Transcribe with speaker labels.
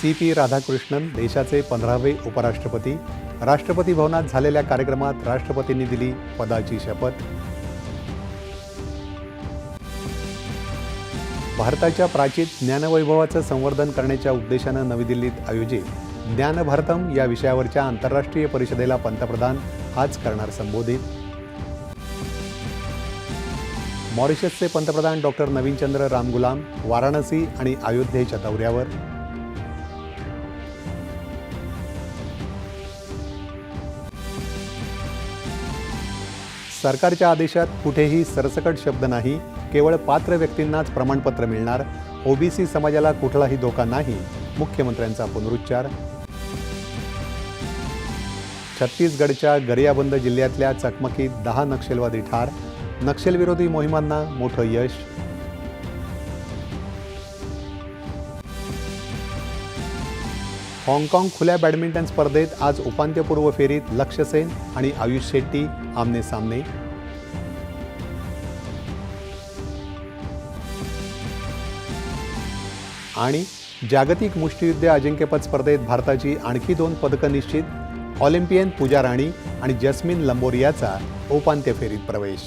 Speaker 1: C P Radhakrishnan देशाचे पंधरावे उपराष्ट्रपती. राष्ट्रपती भवनात झालेल्या कार्यक्रमात राष्ट्रपतींनी दिली पदाची शपथ. भारताच्या प्राचीन ज्ञानवैभवाचं संवर्धन करण्याच्या उद्देशानं नवी दिल्लीत आयोजित ज्ञानभारतम या विषयावरच्या आंतरराष्ट्रीय परिषदेला पंतप्रधान आज करणार संबोधित. मॉरिशसचे पंतप्रधान डॉक्टर नवीनचंद्र रामगुलाम वाराणसी आणि अयोध्येच्या दौऱ्यावर सरकारच्या आदेशात कुठेही सरसकट शब्द नाही केवळ पात्र व्यक्तींनाच प्रमाणपत्र मिळणार ओबीसी समाजाला कुठलाही धोका नाही मुख्यमंत्र्यांचा पुनरुच्चार. छत्तीसगडच्या गरियाबंद जिल्ह्यातल्या चकमकीत दहा नक्षलवादी ठार नक्षलविरोधी मोहिमांना मोठं यश. हाँगकाँग खुल्या बॅडमिंटन स्पर्धेत आज उपांत्यपूर्व फेरीत लक्ष्य सेन आणि आयुष शेट्टी आमने सामने। आणि जागतिक मुष्टियुद्ध अजिंक्यपद स्पर्धेत भारताची आणखी दोन पदकं निश्चित ऑलिम्पियन पूजा राणी आणि जस्मिन लंबोरियाचा उपांत्य फेरीत प्रवेश.